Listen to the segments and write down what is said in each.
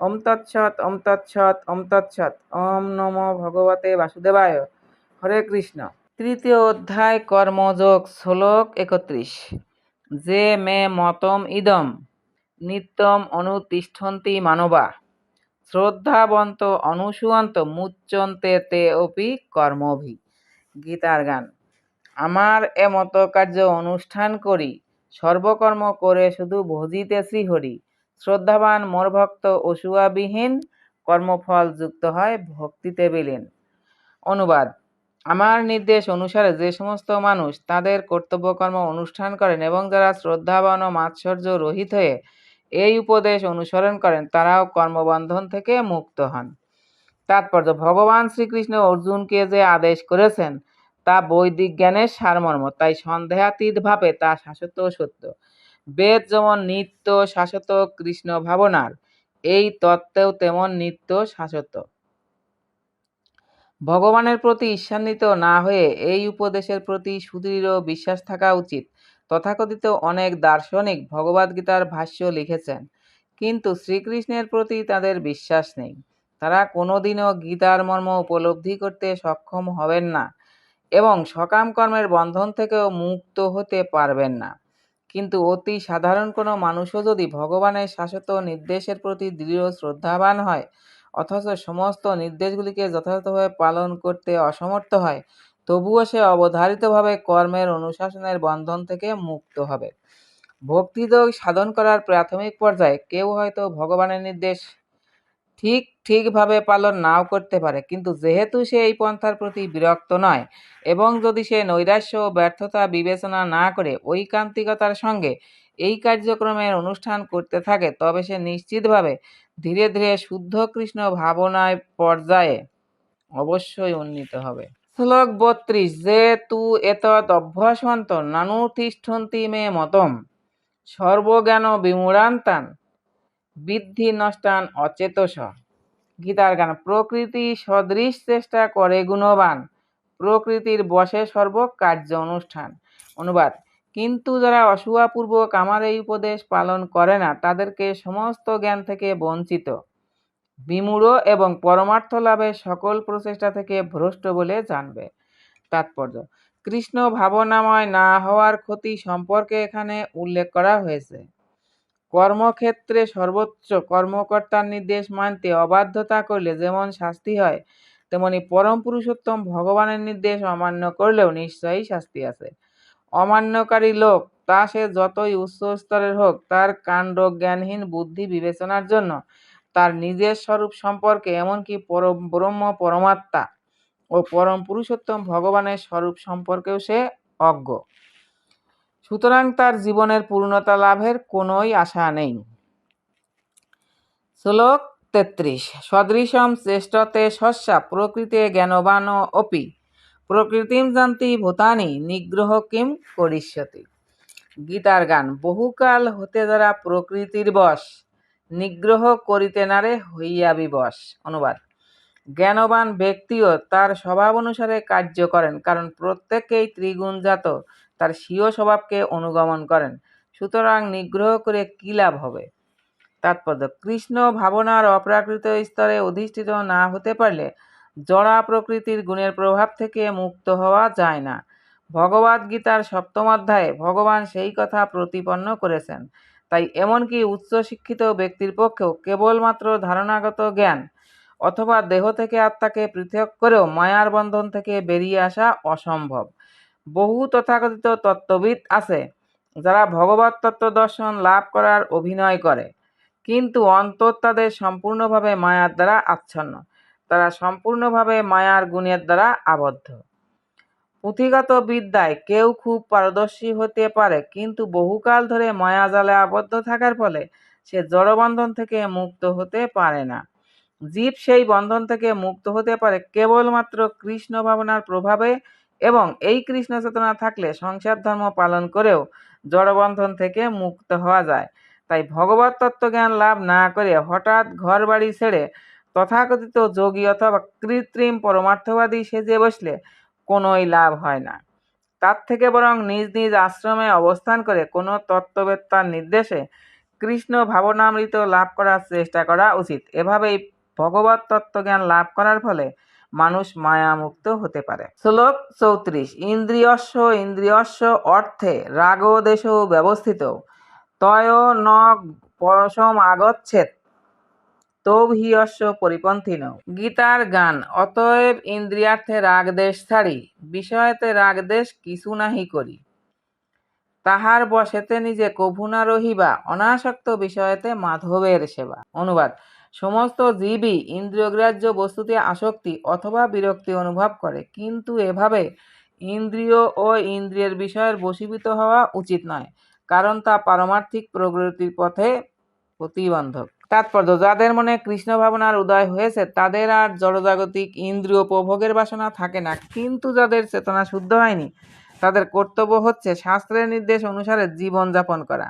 ওম তৎসৎ ওম তৎসৎ ওম তৎসৎ। ওম নমো ভগবতে বাসুদেবায়। হরে কৃষ্ণ। তৃতীয় অধ্যায়, কর্মযোগ, শ্লোক একত্রিশ। যে মে মতম ইদম, নিত্যম অনুতিষ্ঠন্তি মানবা। শ্রদ্ধাবন্ত অনুসুয়ন্ত মুচ্চন্তে তে অপি কর্মভি। গীতার গান। আমার এমত কার্য অনুষ্ঠান করি, সর্বকর্ম করে শুধু ভজিতেছি হরি। শ্রদ্ধাবান মোর ভক্ত অসুয়াবিহীন কর্মফল যুক্ত হয় ভক্তিতে বিলীন অনুবাদ, আমার নির্দেশ অনুসারে যে সমস্ত মানুষ তাদের কর্তব্যকর্ম অনুষ্ঠান করেন এবং যারা শ্রদ্ধাবান ও মাৎসর্য রহিত হয়ে এই উপদেশ অনুসরণ করেন, তারাও কর্মবন্ধন থেকে মুক্ত হন। তাৎপর্য, ভগবান শ্রীকৃষ্ণ অর্জুনকে যে আদেশ করেছেন, তা বৈদিক জ্ঞানের সারমর্ম, তাই সন্দেহাতীতভাবে তা শাশ্বত সত্য। বেদ যেমন নিত্য শাশ্বত কৃষ্ণ ভাবনার, এই তত্ত্বেও তেমন নিত্য শাশ্বত। ভগবানের প্রতি ঈর্ষান্বিত না হয়ে এই উপদেশের প্রতি সুদৃঢ় বিশ্বাস থাকা উচিত। তথাকথিত অনেক দার্শনিক ভগবদ্গীতার ভাষ্য লিখেছেন, কিন্তু শ্রীকৃষ্ণের প্রতি তাদের বিশ্বাস নেই। তারা কোনোদিনও গীতার মর্ম উপলব্ধি করতে সক্ষম হবেন না এবং সকাম কর্মের বন্ধন থেকেও মুক্ত হতে পারবেন না। কিন্তু অতি সাধারণ কোনো মানুষও যদি ভগবানের শাশ্বত নির্দেশের প্রতি দৃঢ় শ্রদ্ধাবান হয়, অথচ সমস্ত নির্দেশগুলিকে যথাযথভাবে পালন করতে অসমর্থ হয়, তবুও সে অবধারিতভাবে কর্মের অনুশাসনের বন্ধন থেকে মুক্ত হবে। ভক্তিযোগ সাধন করার প্রাথমিক পর্যায়ে কেউ হয়তো ভগবানের নির্দেশ ঠিক ঠিকভাবে পালন নাও করতে পারে। কিন্তু যেহেতু সে এই পন্থার প্রতি বিরক্ত নয় এবং যদি সে নৈরাশ্য ও ব্যর্থতা বিবেচনা না করে ঐকান্তিকতার সঙ্গে এই কার্যক্রমের অনুষ্ঠান করতে থাকে, তবে সে নিশ্চিতভাবে ধীরে ধীরে শুদ্ধ কৃষ্ণ ভাবনায় পর্যায়ে অবশ্যই উন্নীত হবে। শ্লোক বত্রিশ, যে তু এতৎ অভ্যাসন্ত নানুতিষ্ঠন্তি মে মতম, সর্বজ্ঞান বিমূঢ়ান্তান, বৃদ্ধি নষ্টান অচেতস। গীতার গান, প্রকৃতি সদৃশ চেষ্টা করে গুণবান। প্রকৃতির বসে সর্ব কার্য অনুষ্ঠান। অনুবাদ, কিন্তু যারা অসুয়াপূর্বক আমার এই উপদেশ পালন করে না, তাদেরকে সমস্ত জ্ঞান থেকে বঞ্চিত। বিমূঢ় এবং পরমার্থ লাভের সকল প্রচেষ্টা থেকে ভ্রষ্ট বলে জানবে। তাৎপর্য, কৃষ্ণ ভাবনাময় না হওয়ার ক্ষতি সম্পর্কে এখানে উল্লেখ করা হয়েছে। কর্মক্ষেত্রে সর্বোচ্চ কর্মকর্তার নির্দেশ মানতে অবাধ্যতা করলে যেমন শাস্তি হয়, তেমনি পরম পুরুষোত্তম ভগবানের নির্দেশ অমান্য করলেও নিশ্চয়ই শাস্তি আছে। অমান্যকারী লোক, তা সে যতই উচ্চ স্তরের হোক, তার কাণ্ড জ্ঞানহীন বুদ্ধি বিবেচনার জন্য তার নিজের স্বরূপ সম্পর্কে এমনকি পরম ব্রহ্ম পরমাত্মা ও পরম পুরুষোত্তম ভগবানের স্বরূপ সম্পর্কেও সে অজ্ঞ। সুতরাং তার জীবনের পূর্ণতা লাভের কোনোই আশা নেই। শ্লোক তেত্রিশ। সদৃশম শ্রেষ্ঠতে শস্যা প্রকৃতে জ্ঞানবান অপি। প্রকৃতিম জানতি ভূতানি, নিগ্রহ কিম করিষ্যতি। গীতার গান, বহুকাল হতে যারা প্রকৃতির বশ, নিগ্রহ করিতে নারে হইয়া বিবশ। অনুবাদ, জ্ঞানবান ব্যক্তিও তার স্বভাব অনুসারে কার্য করেন, কারণ প্রত্যেকেই ত্রিগুণজাত তার স্বীয় স্বভাবকে অনুগমন করেন। সুতরাং নিগ্রহ করে কী লাভ হবে? তাৎপর্য, কৃষ্ণ ভাবনার অপ্রাকৃত স্তরে অধিষ্ঠিত না হতে পারলে জড়া প্রকৃতির গুণের প্রভাব থেকে মুক্ত হওয়া যায় না। ভগবদ গীতার সপ্তম অধ্যায়ে ভগবান সেই কথা প্রতিপন্ন করেছেন। তাই এমনকি উচ্চশিক্ষিত ব্যক্তির পক্ষেও কেবলমাত্র ধারণাগত জ্ঞান অথবা দেহ থেকে আত্মাকে পৃথক করেও মায়ার বন্ধন থেকে বেরিয়ে আসা অসম্ভব। বহু তথাকথিত তত্ত্ববিদ আছে, যারা ভগবত তত্ত্ব দর্শন লাভ করার অভিনয় করে। কিন্তু অন্তর তাদের সম্পূর্ণভাবে মায়ার দ্বারা আচ্ছন্ন। তারা সম্পূর্ণভাবে মায়ার গুণের দ্বারা আবদ্ধ। পুঁথিগত বিদ্যায় কেউ খুব পারদর্শী হতে পারে, কিন্তু বহুকাল ধরে মায়াজালে আবদ্ধ থাকার ফলে সে জড়বন্ধন থেকে মুক্ত হতে পারে না। জীব সেই বন্ধন থেকে মুক্ত হতে পারে কেবলমাত্র কৃষ্ণ ভাবনার প্রভাবে এবং এই কৃষ্ণ চেতনা থাকলে সংসার ধর্ম পালন করেও জড়বন্ধন থেকে মুক্ত হওয়া যায়। তাই ভগবত তত্ত্বজ্ঞান লাভ না করে হঠাৎ ঘর বাড়ি ছেড়ে তথাকথিত যোগী অথবা কৃত্রিম পরমার্থবাদী সেজে বসলে কোনোই লাভ হয় না। তার থেকে বরং নিজ নিজ আশ্রমে অবস্থান করে কোনো তত্ত্ববেত্তার নির্দেশে কৃষ্ণ ভাবনামৃত লাভ করার চেষ্টা করা উচিত। এভাবেই ভগবত তত্ত্বজ্ঞান লাভ করার ফলে মানুষ মায়ামুক্ত হতে পারে। শ্লোক চৌত্রিশ ইন্দ্রিয়স্য ইন্দ্রিয়স্য অর্থে রাগদেশ ব্যবস্থিত। তয় ন পরশম আগচ্ছেদ তৌহিয়স্য পরিপন্থীন। গীতার গান, অতএব ইন্দ্রিয়ার্থে রাগদেশ ছাড়ি, বিষয়তে রাগদেশ কিছু নাহি করি। তাহার বসেতে নিজে কভু না রহিবা, অনাসক্ত বিষয়েতে মাধবের সেবা। অনুবাদ সমস্ত জীবই ইন্দ্রিয়গ্রাহ্য বস্তুতে আসক্তি অথবা বিরক্তি অনুভব করে। কিন্তু এভাবে ইন্দ্রিয় ও ইন্দ্রিয়ের বিষয়ের বশীভূত হওয়া উচিত নয়, কারণ তা পারমার্থিক প্রগতির পথে প্রতিবন্ধক। তাৎপর্য, যাদের মনে কৃষ্ণ ভাবনার উদয় হয়েছে, তাদের আর জড়জাগতিক ইন্দ্রিয় উপভোগের বাসনা থাকে না। কিন্তু যাদের চেতনা শুদ্ধ হয়নি, তাদের কর্তব্য হচ্ছে শাস্ত্রের নির্দেশ অনুসারে জীবনযাপন করা।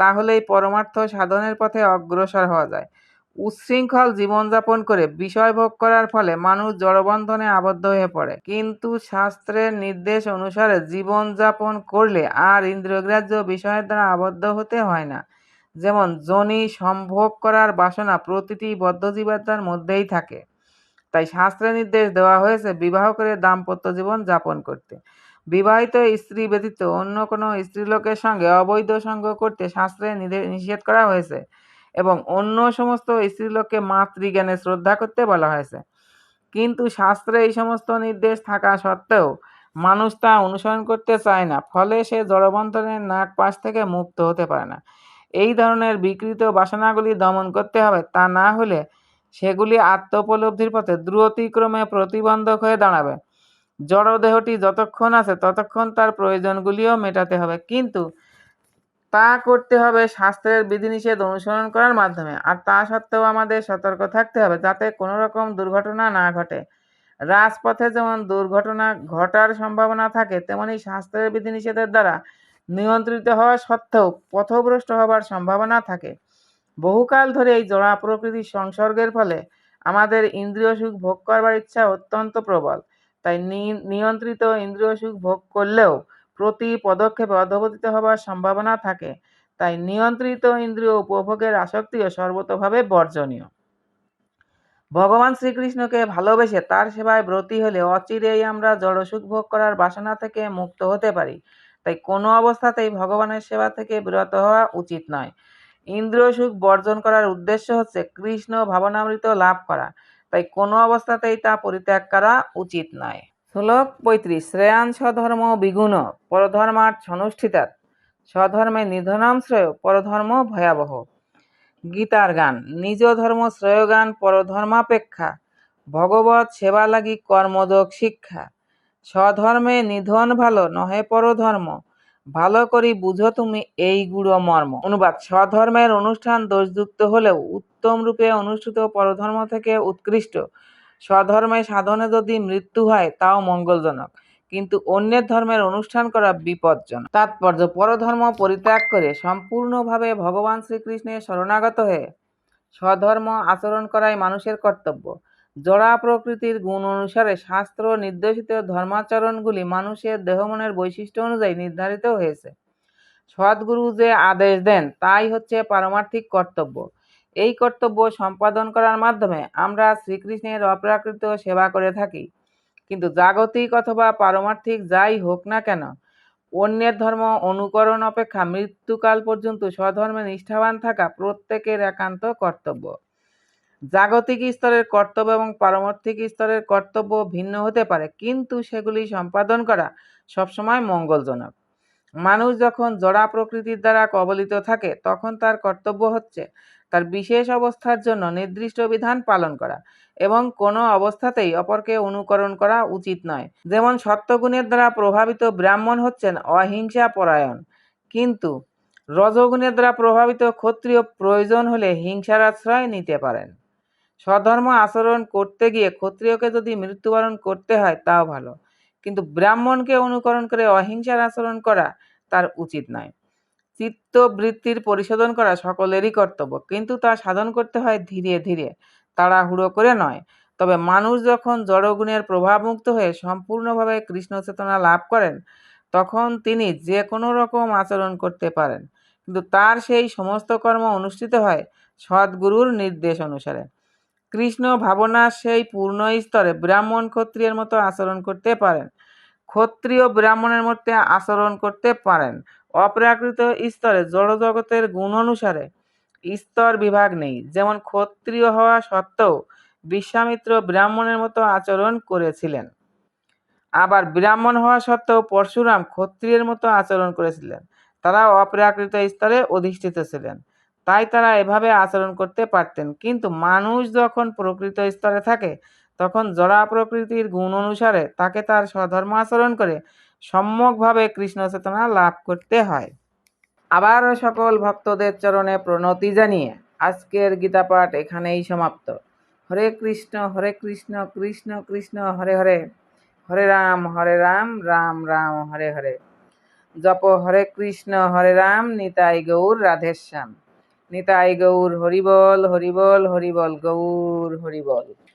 তাহলেই পরমার্থ সাধনের পথে অগ্রসর হওয়া যায়। উচ্ছৃঙ্খল জীবনযাপন করে বিষয় ভোগ করার ফলে মানুষ জড়বন্ধনে আবদ্ধ হয়ে পড়ে। কিন্তু শাস্ত্রের নির্দেশ অনুসারে জীবনযাপন করলে আর ইন্দ্রগ্রাহ্য বিষয়ের দ্বারা আবদ্ধ হতে হয় না। যেমন, জনি সম্ভোগ করার বাসনা প্রতিটি বদ্ধজীবাত্মার মধ্যেই থাকে। তাই শাস্ত্রে নির্দেশ দেওয়া হয়েছে বিবাহ করে দাম্পত্য জীবন যাপন করতে। বিবাহিত স্ত্রী ব্যতীত অন্য কোনো স্ত্রীলোকের সঙ্গে অবৈধ সঙ্গ করতে শাস্ত্রে নিষেধ করা হয়েছে। এবং অন্য সমস্ত স্ত্রীলোককে মাতৃজ্ঞানে শ্রদ্ধা করতে বলা হয়েছে। কিন্তু শাস্ত্রে এই সমস্ত নির্দেশ থাকা সত্ত্বেও মানুষ তা অনুসরণ করতে চায় না, ফলে সে জড়বন্ধনের নাক পাশ থেকে মুক্ত হতে পারে না। এই ধরনের বিকৃত বাসনাগুলি দমন করতে হবে, তা না হলে সেগুলি আত্মোপলব্ধির পথে দ্রুতিক্রমে প্রতিবন্ধক হয়ে দাঁড়াবে। জড়দেহটি যতক্ষণ আছে ততক্ষণ তার প্রয়োজনগুলিও মেটাতে হবে। কিন্তু তা করতে হবে শাস্ত্রের বিধিনিষেধ অনুসরণ করার মাধ্যমে। আর তা সত্ত্বেও আমাদের সতর্ক থাকতে হবে যাতে কোনো রকম দুর্ঘটনা না ঘটে। রাজপথে যেমন দুর্ঘটনা ঘটার সম্ভাবনা থাকে, তেমনি শাস্ত্রের বিধিনিষেধের দ্বারা নিয়ন্ত্রিত হওয়া সত্ত্বেও পথভ্রষ্ট হবার সম্ভাবনা থাকে। বহুকাল ধরে এই জড়া প্রকৃতির সংসর্গের ফলে আমাদের ইন্দ্রিয় সুখ ভোগ করবার ইচ্ছা অত্যন্ত প্রবল। তাই নিয়ন্ত্রিত ইন্দ্রিয় সুখ ভোগ করলেও প্রতি পদক্ষেপে অধপতিত হবার সম্ভাবনা থাকে, তাই নিয়ন্ত্রিত ইন্দ্রিয় উপভোগের আসক্তিও সর্বতভাবে বর্জনীয়। ভগবান শ্রীকৃষ্ণকে ভালোবেসে তার সেবায় ব্রতী হলে অচিরেই আমরা জড়সুখ ভোগ করার বাসনা থেকে মুক্ত হতে পারি, তাই কোনো অবস্থাতেই ভগবানের সেবা থেকে বিরত হওয়া উচিত নয়। ইন্দ্রিয় সুখ বর্জন করার উদ্দেশ্য হচ্ছে কৃষ্ণ ভাবনামৃত লাভ করা, তাই কোনো অবস্থাতেই তা পরিত্যাগ করা উচিত নয়। শ্লোক পঁয়ত্রিশ। শ্রেয়ান স্বধর্ম বিগুণ, পরধর্মার্থ অনুষ্ঠিতাৎ স্বধর্মে নিধনম শ্রেয়, পরধর্ম ভয়াবহ। গীতার গান, নিজ ধর্ম শ্রেয়গান পরধর্মাপেক্ষা। ভগবত সেবা লাগি কর্মযোগ শিক্ষা। স্বধর্মে নিধন ভালো নহে পরধর্ম, ভালো করি বুঝো তুমি এই গুড়ো মর্ম। অনুবাদ, স্বধর্মের অনুষ্ঠান দোষযুক্ত হলেও উত্তম রূপে অনুষ্ঠিত পরধর্ম থেকে উৎকৃষ্ট। স্বধর্মে সাধনে যদি মৃত্যু হয়, তাও মঙ্গলজনক। কিন্তু অন্যের ধর্মের অনুষ্ঠান করা বিপজ্জনক। তাৎপর্য, পরধর্ম পরিত্যাগ করে সম্পূর্ণভাবে ভগবান শ্রীকৃষ্ণের শরণাগত হয়ে স্বধর্ম আচরণ করাই মানুষের কর্তব্য। জড়া প্রকৃতির গুণ অনুসারে শাস্ত্র নির্দেশিত ধর্মাচরণগুলি মানুষের দেহমনের বৈশিষ্ট্য অনুযায়ী নির্ধারিত হয়েছে। সদ্গুরু যে আদেশ দেন, তাই হচ্ছে পারমার্থিক কর্তব্য। এই কর্তব্য সম্পাদন করার মাধ্যমে আমরা শ্রীকৃষ্ণের অপ্রাকৃত সেবা করে থাকি। কিন্তু জাগতিক অথবা পারমার্থিক যাই হোক না কেন, অন্যের ধর্ম অনুকরণ অপেক্ষা মৃত্যুকাল পর্যন্ত স্বধর্মে নিষ্ঠাবান থাকা প্রত্যেকের একান্ত কর্তব্য। জাগতিক স্তরের কর্তব্য এবং পারমার্থিক স্তরের কর্তব্য ভিন্ন হতে পারে, কিন্তু সেগুলি সম্পাদন করা সবসময় মঙ্গলজনক। মানুষ যখন জড়া প্রকৃতির দ্বারা কবলিত থাকে, তখন তার কর্তব্য হচ্ছে তার বিশেষ অবস্থার জন্য নির্দিষ্ট বিধান পালন করা এবং কোনো অবস্থাতেই অপরকে অনুকরণ করা উচিত নয়। যেমন সত্যগুণের দ্বারা প্রভাবিত ব্রাহ্মণ হচ্ছেন অহিংসা পরায়ণ। কিন্তু রজগুণের দ্বারা প্রভাবিত ক্ষত্রিয় প্রয়োজন হলে হিংসার আশ্রয় নিতে পারেন। স্বধর্ম আচরণ করতে গিয়ে ক্ষত্রিয়কে যদি মৃত্যুবরণ করতে হয় তাও ভালো। কিন্তু ব্রাহ্মণকে অনুকরণ করে অহিংসার আচরণ করা তার উচিত নয়। চিত্তবৃত্তির পরিশোধন করা সকলেরই কর্তব্য। কিন্তু তা সাধন করতে হয় ধীরে ধীরে, তাড়াহুড়ো করে নয়। তবে মানুষ যখন জড়গুণের প্রভাবমুক্ত হয়ে সম্পূর্ণভাবে কৃষ্ণ চেতনা লাভ করেন, তখন তিনি যে কোনো রকম আচরণ করতে পারেন। কিন্তু তার সেই সমস্ত কর্ম অনুষ্ঠিত হয় সদ্গুরুর নির্দেশ অনুসারে। কৃষ্ণ ভাবনার সেই পূর্ণ স্তরে ব্রাহ্মণ ক্ষত্রিয়ের মতো আচরণ করতে পারেন। ক্ষত্রিয় ব্রাহ্মণের মধ্যে আচরণ করতে পারেন। অপ্রাকৃত স্তরে জড়জগতের গুণ অনুসারে স্তর বিভাগ নেই। যেমন ক্ষত্রিয় হওয়া সত্ত্বেও বিশ্বামিত্র ব্রাহ্মণের মতো আচরণ করেছিলেন। আবার ব্রাহ্মণ হওয়া সত্ত্বেও পরশুরাম ক্ষত্রিয়ের মতো আচরণ করেছিলেন। তারা অপ্রাকৃত স্তরে অধিষ্ঠিত ছিলেন। তাই তারা এভাবে আচরণ করতে পারতেন। কিন্তু মানুষ যখন প্রকৃত স্তরে থাকে, তখন জড়া প্রকৃতির গুণ অনুসারে তাকে তার স্বধর্ম আচরণ করে সম্যকভাবে কৃষ্ণ চেতনা লাভ করতে হয়। আবার সকল ভক্তদের চরণে প্রণতি জানিয়ে আজকের গীতাপাঠ এখানেই সমাপ্ত। হরে কৃষ্ণ হরে কৃষ্ণ কৃষ্ণ কৃষ্ণ, হরে হরে। হরে রাম হরে রাম রাম রাম, হরে হরে। জপ হরে কৃষ্ণ, হরে রাম, নিতাই গৌর, রাধেশ্যাম। নিতাই গৌর, হরিবল হরিবল হরিবল গৌর, হরিবল।